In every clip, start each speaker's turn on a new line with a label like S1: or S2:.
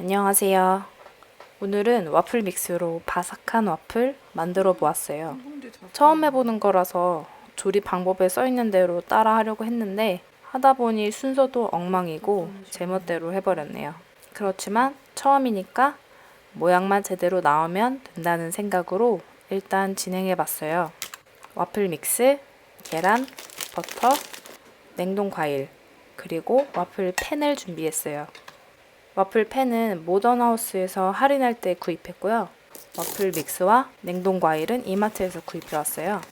S1: 안녕하세요. 오늘은 와플 믹스로 바삭한 와플 만들어 보았어요. 처음 해보는 거라서 조리 방법에 써 있는 대로 따라 하려고 했는데 하다 보니 순서도 엉망이고 제멋대로 해버렸네요. 그렇지만 처음이니까 모양만 제대로 나오면 된다는 생각으로 일단 진행해 봤어요. 와플 믹스, 계란, 버터, 냉동 과일, 그리고 와플 팬을 준비했어요. 와플 팬은 모던하우스에서 할인할 때 구입했고요. 와플 믹스와 냉동 과일은 이마트에서 구입해 왔어요.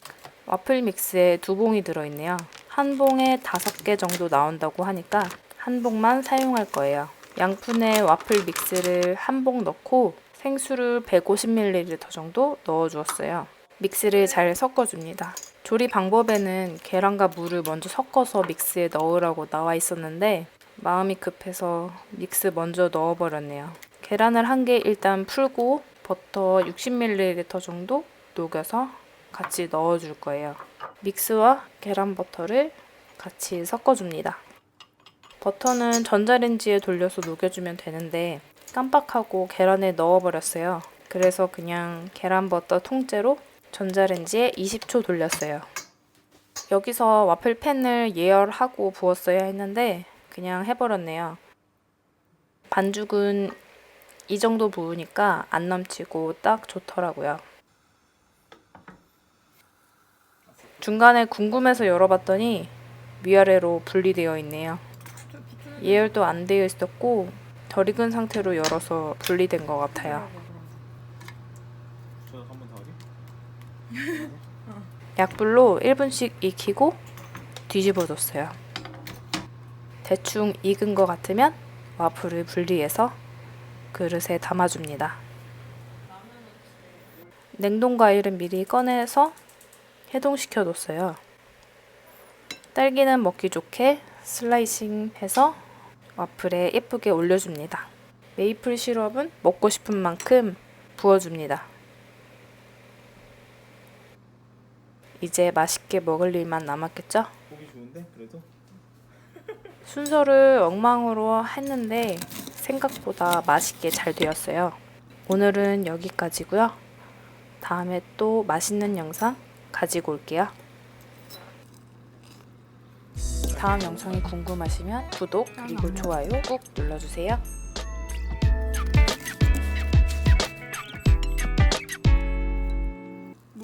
S1: 와플 믹스에 두 봉이 들어있네요. 한 봉에 다섯 개 정도 나온다고 하니까 한 봉만 사용할 거예요. 양푼에 와플 믹스를 한 봉 넣고 생수를 150ml 정도 넣어주었어요. 믹스를 잘 섞어줍니다. 조리 방법에는 계란과 물을 먼저 섞어서 믹스에 넣으라고 나와 있었는데 마음이 급해서 믹스 먼저 넣어버렸네요. 계란을 한 개 일단 풀고 버터 60ml 정도 녹여서 같이 넣어줄 거예요. 믹스와 계란 버터를 같이 섞어줍니다. 버터는 전자레인지에 돌려서 녹여주면 되는데 깜빡하고 계란에 넣어버렸어요. 그래서 그냥 계란 버터 통째로 전자레인지에 20초 돌렸어요. 여기서 와플 팬을 예열하고 부었어야 했는데 그냥 해버렸네요. 반죽은 이 정도 부으니까 안 넘치고 딱 좋더라고요. 중간에 궁금해서 열어봤더니 위아래로 분리되어 있네요. 예열도 안 되어 있었고 덜 익은 상태로 열어서 분리된 것 같아요. 약불로 1분씩 익히고 뒤집어줬어요. 대충 익은 것 같으면 와플을 분리해서 그릇에 담아줍니다. 냉동 과일은 미리 꺼내서 해동시켜 뒀어요. 딸기는 먹기 좋게 슬라이싱 해서 와플에 예쁘게 올려줍니다. 메이플 시럽은 먹고 싶은 만큼 부어줍니다. 이제 맛있게 먹을 일만 남았겠죠? 순서를 엉망으로 했는데 생각보다 맛있게 잘 되었어요. 오늘은 여기까지고요. 다음에 또 맛있는 영상 가지고 올게요. 다음 영상이 궁금하시면 구독 그리고 좋아요 꾹 눌러주세요.